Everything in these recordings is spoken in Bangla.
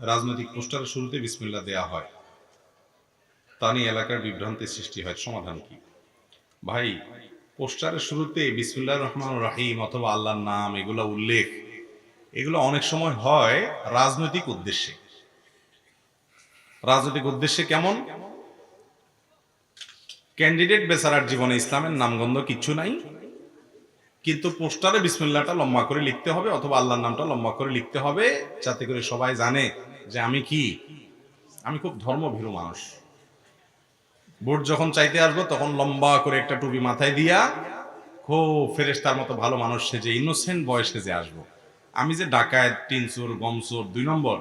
রাজনৈতিক পোস্টারের শুরুতে বিসমিল্লা দেয়া হয়। তা নিয়ে এলাকার বিভ্রান্তির সৃষ্টি হয়। সমাধান কি? ভাই, পোস্টারের শুরুতে বিসমিল্লাহ রহমান রাহিম অথবা আল্লাহর নাম এগুলো উল্লেখ। এগুলো অনেক সময় হয় রাজনৈতিক উদ্দেশ্যে। রাজনৈতিক উদ্দেশ্যে কেমন? ক্যান্ডিডেট বেচারার জীবনে ইসলামের নামগন্ধ কিচ্ছু নাই। কিন্তু পোস্টারে বিসমিল্লাহটা লম্বা করে লিখতে হবে অথবা আল্লাহর নামটা লম্বা করে লিখতে হবে যাতে করে সবাই জানে। যে আমি কি? আমি খুব ধর্মভীরু মানুষ। ভোট যখন চাইতে আসব, তখন লম্বা করে একটা টুপি মাথায় দিয়া খুব ফেরেস্তার মতো ভালো মানুষ সেজে ইনোসেন্ট বয়স সেজে আসব। আমি যে ডাকায় তিনচোর, গমচোর, দুই নম্বর,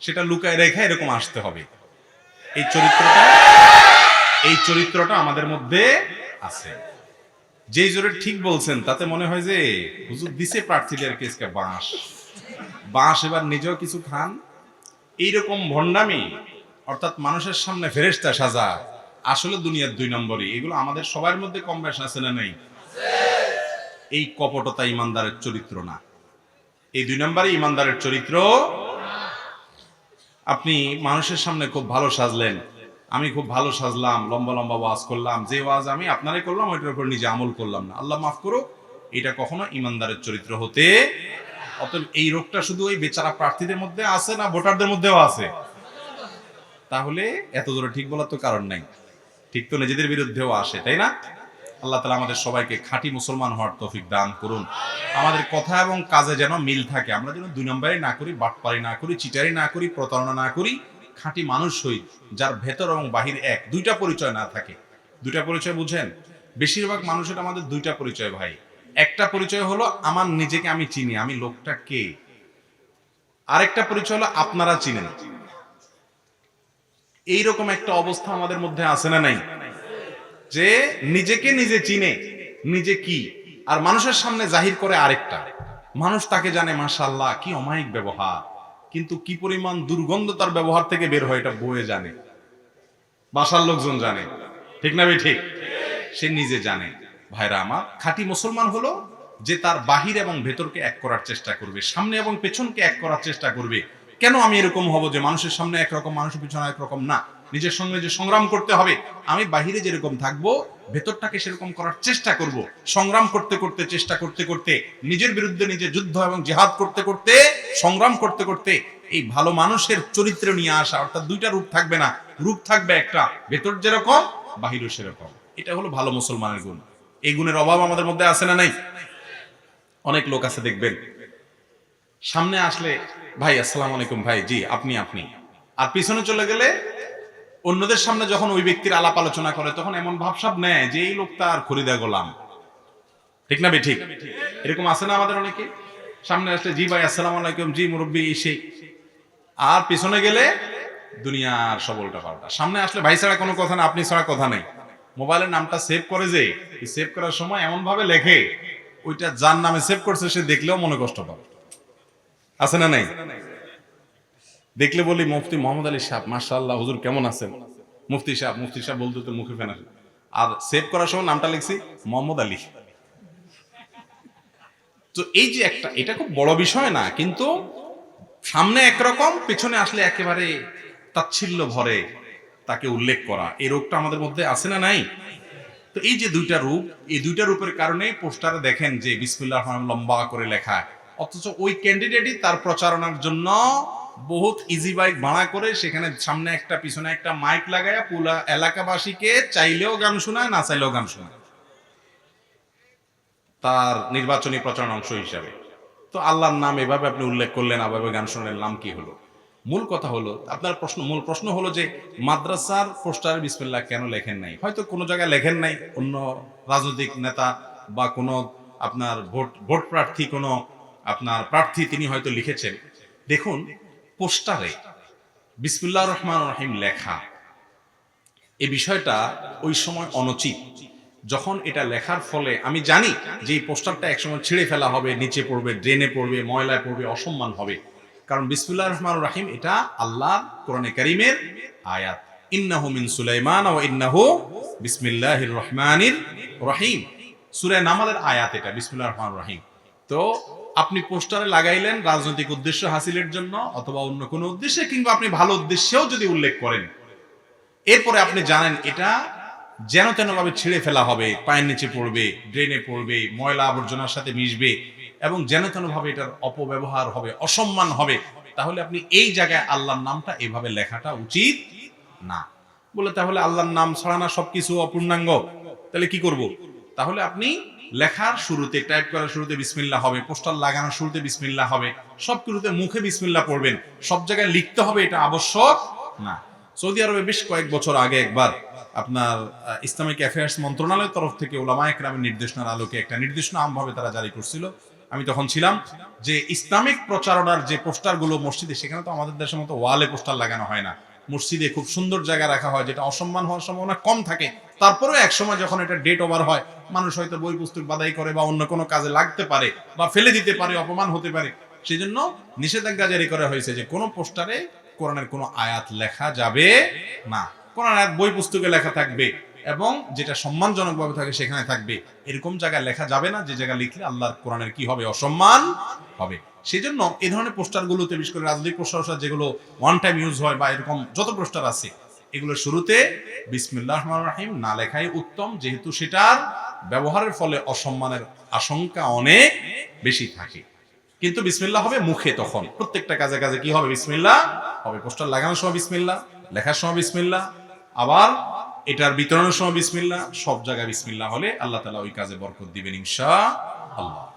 সেটা লুকায় রেখে এরকম আসতে হবে। এই চরিত্রটা এই চরিত্রটা আমাদের মধ্যে আছে। যেই জোরে ঠিক বলছেন, তাতে মনে হয় যে হুজুর দিছে প্রার্থীদের কেসকে বাঁশ। বাঁশ এবার নিজেও কিছু খান এইরকম ভণ্ডামি, অর্থাৎ মানুষের সামনে ফেরেস্তা সাজা, আসলে দুনিয়ার দুই নম্বরই। এগুলো আমাদের সবার মধ্যে কম বেশ আছে না নেই? এই কপটতা ইমানদারের চরিত্র না। এই দুই নম্বরে ইমানদারের চরিত্র। আপনি মানুষের সামনে খুব ভালো সাজলেন। আমি খুব ভালো সাজলাম, লম্বা লম্বা ওয়াজ করলাম। যে ওয়াজ আমি আপনারই করলাম, ওইটার উপর নিজে আমল করলাম না। আল্লাহ মাফ করো এটা কখনো ইমানদারের চরিত্র হতে অতএব এই রোগটা শুধু ওই বেচারা প্রার্থীদের মধ্যে আছে না ভোটারদের মধ্যেও আছে? তাহলে এত জোরে ঠিক বলার তো কারণ নাই। ঠিক তো নিজেদের বিরুদ্ধেও আসে, তাই না? আল্লাহ তালা আমাদের সবাইকে খাঁটি মুসলমান হওয়ার তৌফিক দান করুন। আমাদের কথা এবং কাজে যেন মিল থাকে, আমরা যেন দুই নম্বরে না করি, বাটপারি না করি, চিটারি না করি, প্রতারণা না করি, খাঁটি মানুষ হই, যার ভেতর এবং বাহির এক, দুইটা পরিচয় না থাকে। দুইটা পরিচয় বুঝেন? বেশিরভাগ মানুষের আমাদের দুইটা পরিচয় ভাই। একটা পরিচয় হলো আমার নিজেকে আমি চিনি, আমি লোকটা কে? আরেকটা পরিচয় হলো আপনারা চিনেন। এইরকম একটা অবস্থা আমাদের মধ্যে আছে না নাই? যে নিজেকে নিজে চিনে, নিজে কি? আর মানুষের সামনে জাহির করে আরেকটা। মানুষ তাকে জানে মাশাল্লাহ কি অমায়িক ব্যবহার। কিন্তু কি পরিমাণ দুর্গন্ধ তার ব্যবহার থেকে বের হয় এটা বয়ে জানে। বাসার লোকজন জানে। ঠিক না ভাই? ঠিক। সে নিজে জানে। ভাইরা আমার, খাঁটি মুসলমান হলো যে তার বাহির এবং ভেতরকে এক করার চেষ্টা করবে, সামনে এবং পেছনকে এক করার চেষ্টা করবে। কেন আমি এরকম হব যে মানুষের সামনে একরকম, মানুষের পিছনে একরকম? না, নিজের সঙ্গে যে সংগ্রাম করতে হবে, আমি বাহিরে যেরকম থাকব, ভেতরটাকে সেরকম করার চেষ্টা করব। সংগ্রাম করতে করতে, চেষ্টা করতে করতে, নিজের বিরুদ্ধে নিজে যুদ্ধ এবং জেহাদ করতে করতে, সংগ্রাম করতে করতে, এই ভালো মানুষের চরিত্র নিয়ে আসা, অর্থাৎ দুইটা রূপ থাকবে না, রূপ থাকবে একটা, ভেতর যেরকম, বাহিরও সেরকম। এটা হলো ভালো মুসলমানের গুণ। এই গুণের অভাব আমাদের মধ্যে আছে না নাই? অনেক লোক আছে, দেখবেন। সামনে আসলে, ভাই, আসসালাম আলাইকুম, ভাই, জি, আপনি আপনি। আর পিছনে চলে গেলে, অন্যদের সামনে যখন ওই ব্যক্তির আলাপ আলোচনা করে, তখন এমন ভাবসাব নেয় যে, এই লোকটা আর খরিদা গোলাম। ঠিক না ঠিক? এরকম আছে না আমাদের অনেকে? সামনে আসলে, জি, ভাই, আসসালাম আলাইকুম, জি, মুরব্বী সেই আর পিছনে গেলে, দুনিয়ার সবলটা পাল্টা। সামনে আসলে, ভাই, ছাড়া কোনো কথা না, আপনি ছাড়া কথা নেই। মোবাইলের নামটা সেভ করে যে সেভ করার সময় এমন ভাবে লেখে, ওইটা যার নামে সেভ করছে সে দেখলেও মনে কষ্ট পাবে। আছে না নাই? দেখলে বলি, মুফতি মোহাম্মদ আলী সাহেব, মাশাআল্লাহ, হুজুর কেমন আছেন? মুফতি সাহেব মুফতি সাহেব বলতে তো মুখে ফেনা। আর সেভ করার সময় নামটা লিখছি, মোহাম্মদ আলী। তো এই যে একটা, এটা খুব বড় বিষয় না, কিন্তু সামনে একরকম, পেছনে আসলে একেবারে তাচ্ছিল্য ভরে। তাকে উল্লেখ করা। এই রোগটা আমাদের মধ্যে আছে না নাই? তো এই যে দুইটা রূপ এই দুইটা রূপের কারণে পোস্টারে দেখেন যে বিসমিল্লাহ রহমান লম্বা করে লেখা। অথচ ওই ক্যান্ডিডেটই তার প্রচারণার জন্য বহুত ইজি বাইক ভাড়া করে সেখানে সামনে একটা, পিছনে একটা মাইক লাগায়া পুলা এলাকাবাসীকে চাইলেও গান শোনায়, না চাইলেও গান শোনায়। তার নির্বাচনী প্রচারণ অংশ হিসাবে। তো আল্লাহর নাম এভাবে আপনি উল্লেখ করলেন আভাবে গান শোনার নাম কি হলো? মূল কথা হলো, আপনার প্রশ্ন, মূল প্রশ্ন হলো যে মাদ্রাসার পোস্টারে বিসমিল্লাহ কেন লেখেন নাই? হয়তো কোনো জায়গায় লেখেন নাই, অন্য রাজনৈতিক নেতা বা কোনো আপনার ভোট ভোট প্রার্থী, কোনো আপনার প্রার্থী তিনি হয়তো লিখেছেন। দেখুন, পোস্টারে বিসমিল্লাহ রহমান রহিম লেখা এই বিষয়টা ওই সময় অনুচিত। যখন এটা লেখার ফলে, আমি জানি যে এই পোস্টারটা একসময় ছিঁড়ে ফেলা হবে, নিচে পড়বে, ড্রেনে পড়বে, ময়লায় পড়বে, অসম্মান হবে। কারণ বিসমিল্লাহ রহমান রাহিম, এটা আল্লাহ কোরআনে করিমের আয়াত। ইন্নাহু মিন সুলাইমান ও ইন্নাহু বিসমিল্লাহির রহমানির রহিম। সূরা নামালের আয়াত এটা, বিসমিল্লাহির রহমানির রহিম। তো আপনি পোস্টারে লাগাইলেন রাজনৈতিক উদ্দেশ্য হাসিলের জন্য অথবা অন্য কোনো উদ্দেশ্যে, কিংবা আপনি ভালো উদ্দেশ্যেও যদি উল্লেখ করেন, এরপরে আপনি জানেন এটা যেন তেন ভাবে ছিঁড়ে ফেলা হবে, পায়ের নিচে পড়বে, ড্রেনে পড়বে, ময়লা আবর্জনার সাথে মিশবে এবং যেন তেন ভাবে এটার অপব্যবহার হবে, অসম্মান হবে, তাহলে আপনি এই জায়গায় আল্লাহর নামটা এভাবে লেখাটা উচিত না। বলে তাহলে আল্লাহর নাম ছাড়া না সবকিছু অপূর্ণাঙ্গ? তাহলে কি করব? তাহলে আপনি লেখার শুরুতে, টাইপ করার শুরুতে বিসমিল্লাহ হবে, পোস্টার লাগানোর শুরুতে বিসমিল্লাহ হবে সব কিছুতে মুখে বিসমিল্লাহ পড়বেন, সব জায়গায় লিখতে হবে এটা আবশ্যক না। সৌদি আরবে বেশ কয়েক বছর আগে একবার আপনার ইসলামিক অ্যাফেয়ার্স মন্ত্রণালয়ের তরফ থেকে ওলামা একরামের নির্দেশনার আলোকে একটা নির্দেশনা আমভাবে তারা জারি করছিল। আমি তখন ছিলাম, যে ইসলামিক প্রচারণার যে পোস্টারগুলো মসজিদে, সেখানে তো আমাদের দেশের মতো ওয়ালে পোস্টার লাগানো হয় না। মসজিদে খুব সুন্দর জায়গা রাখা হয়, যেটা অসম্মান হওয়ার সম্ভাবনা কম থাকে। তারপরেও এক সময় যখন এটা ডেট ওভার হয়, মানুষ হয়তো বই পুস্তক বাদাই করে বা অন্য কোনো কাজে লাগতে পারে বা ফেলে দিতে পারে, অপমান হতে পারে। সেই জন্য নিষেধাজ্ঞা জারি করা হয়েছে যে কোনো পোস্টারে কোরআনের কোনো আয়াত লেখা যাবে না। কোরআন আয়াত বই পুস্তকে লেখা থাকবে। এবং যেটা সম্মানজনকভাবে থাকে সেখানে থাকবে। এরকম জায়গায় লেখা যাবে না, যে জায়গায় লিখলে আল্লাহর কোরআনের কি হবে? অসম্মান হবে। সেই জন্য এই ধরনের পোস্টারগুলোতে, বিশেষ করে রাজনৈতিক পোস্টার যেগুলো ওয়ান টাইম ইউজ হয় বা এরকম যত পোস্টার আছে এগুলো শুরুতে বিসমিল্লাহ রাহিম না লেখাই উত্তম, যেহেতু সেটার ব্যবহারের ফলে অসম্মানের আশঙ্কা অনেক বেশি থাকে। কিন্তু বিসমিল্লাহ হবে মুখে তখন। প্রত্যেকটা কাজে কাজে কি হবে? বিসমিল্লাহ হবে। পোস্টার লাগানোর সময় বিসমিল্লাহ, লেখার সময় বিসমিল্লাহ, আবার এটার বিতরণের সময় বিসমিল্লা সব জায়গায় বিসমিল্লা হলে আল্লাহ তালা ওই কাজে বরকত দিবেন ইনশা আল্লাহ